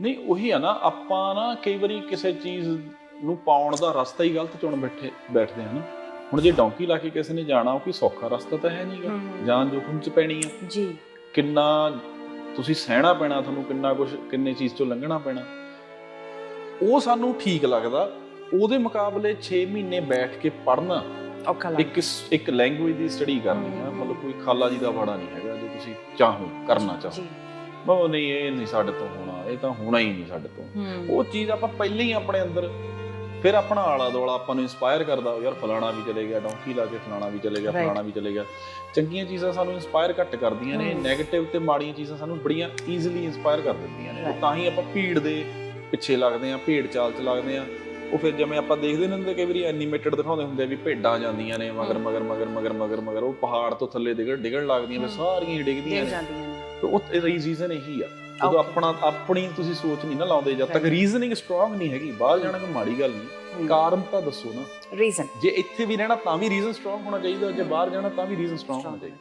ਨਹੀਂ ਉਹੀ ਆ ਨਾ ਆਪਾਂ ਨਾ ਕਈ ਵਾਰੀ ਕਿਸੇ ਚੀਜ਼ ਨੂੰ ਪਾਉਣ ਦਾ ਰਸਤਾ ਹੀ ਗਲਤ ਚੁਣ ਬੈਠੇ ਬੈਠਦੇ ਆ ਨਾ। ਹੁਣ ਜੇ ਡੌਂਕੀ ਲਾ ਕੇ ਕਿਸੇ ਨੇ ਜਾਣਾ ਉਹ ਕੋਈ ਸੌਖਾ ਰਸਤਾ ਤਾਂ ਹੈ ਨਹੀਂਗਾ। ਜਾਨ ਜੋਖਮ ਚ ਪੈਣੀ ਆ। ਜੀ। ਕਿੰਨਾ ਤੁਸੀਂ ਸਹਿਣਾ ਪੈਣਾ ਤੁਹਾਨੂੰ ਕਿੰਨਾ ਕੁਝ ਕਿੰਨੇ ਚੀਜ਼ ਤੋਂ ਲੰਘਣਾ ਪੈਣਾ। ਉਹ ਸਾਨੂੰ ਠੀਕ ਲੱਗਦਾ ਉਹਦੇ ਮੁਕਾਬਲੇ 6 ਮਹੀਨੇ ਬੈਠ ਕੇ ਔਖਾ ਲੱਗਦਾ। ਇੱਕ ਇੱਕ ਲੈਂਗੁਏਜ ਦੀ ਸਟੱਡੀ ਕਰਨੀ ਹੈ ਹਮ। ਮਤਲਬ ਕੋਈ ਖਾਲਾ ਜੀ ਦਾ ਬਾੜਾ ਨਹੀਂ ਹੈਗਾ ਜੇ ਤੁਸੀਂ ਚਾਹੋ ਕਰਨਾ ਚਾਹੋ। ਜੀ। ਉਹ ਨਹੀਂ ਇਹ ਨਹੀਂ ਸਾਡੇ ਤੋਂ ਹੋਣਾ ਇਹ ਤਾਂ ਹੋਣਾ ਹੀ ਨਹੀਂ ਸਾਡੇ ਤੋਂ ਉਹ ਚੀਜ਼ ਆਪਾਂ ਪਹਿਲਾਂ ਹੀ ਆਪਣੇ ਅੰਦਰ ਫਿਰ ਆਪਣਾ ਆਲਾ ਦੋਲਾ ਆਪਾਂ ਨੂੰ ਇਨਸਪਾਇਰ ਕਰਦਾ ਯਾਰ ਫਲਾਣਾ ਵੀ ਚਲੇ ਗਿਆ ਡੌਂਕੀ ਲਾ ਕੇ ਫਲਾਣਾ ਵੀ ਚਲੇ ਗਿਆ. ਫਲਾਣਾ ਵੀ ਚਲੇ ਗਿਆ ਚੰਗੀਆਂ ਚੀਜ਼ਾਂ ਸਾਨੂੰ ਇਨਸਪਾਇਰ ਘੱਟ ਕਰਦੀਆਂ ਨੇ। 네ਗੇਟਿਵ ਤੇ ਮਾੜੀਆਂ ਚੀਜ਼ਾਂ ਸਾਨੂੰ ਬੜੀਆਂ ਈਜ਼ੀਲੀ ਇਨਸਪਾਇਰ ਕਰ ਦਿੰਦੀਆਂ ਨੇ. ਤਾਂ ਹੀ ਆਪਾਂ ਭੀੜ ਦੇ ਪਿੱਛੇ ਲੱਗਦੇ ਆ ਭੀੜ ਚਾਲ ਚ ਲੱਗਦੇ ਆ ਉਹ ਫਿਰ ਜਿਵੇਂ ਆਪਾਂ ਦੇਖਦੇ ਨੇ ਹੁੰਦੇ ਕਈ ਵਾਰੀ ਐਨੀਮੇਟਡ ਦਿਖਾਉਂਦੇ ਹੁੰਦੇ ਆ ਵੀ ਭੇਡਾਂ ਜਾਂਦੀਆਂ ਨੇ ਮਗਰ। ਮਗਰ ਮਗਰ ਮਗਰ ਮਗਰ ਮਗਰ ਉਹ ਪਹਾੜ ਤੋਂ ਥੱਲੇ ਡਿੱਗਣ ਡਿੱਗਣ ਲੱਗਦੀਆਂ ਹਮ। ਸਾਰੀਆਂ ਡਿੱਗਦੀਆਂ ਨੇ ਨੇ ਤੇ ਉਹ ਰੀਜ਼ਨ ਇਹੀ ਆ। ਜਦੋਂ. ਆਪਣਾ ਆਪਣੀ ਤੁਸੀਂ ਸੋਚ ਨਹੀਂ ਨਾ ਲਾਉਂਦੇ ਜਦ ਤੱਕ. ਰੀਜ਼ਨਿੰਗ ਸਟਰੋਂਗ ਨਹੀਂ ਹੈਗੀ ਬਾਹਰ ਜਾਣਾ ਕੋਈ ਮਾੜੀ ਗੱਲ ਨਹੀਂ। ਕਾਰਨ ਤਾਂ ਦੱਸੋ ਨਾ। ਰੀਜ਼ਨ ਜੇ ਇੱਥੇ ਵੀ ਰਹਿਣਾ ਤਾਂ ਵੀ ਰੀਜ਼ਨ ਸਟਰੋਂਗ ਹੋਣਾ ਚਾਹੀਦਾ ਜੇ ਬਾਹਰ ਜਾਣਾ ਤਾਂ ਵੀ ਰੀਜ਼ਨ ਸਟਰੋਂਗ ਹੋਣਾ ਚਾਹੀਦਾ।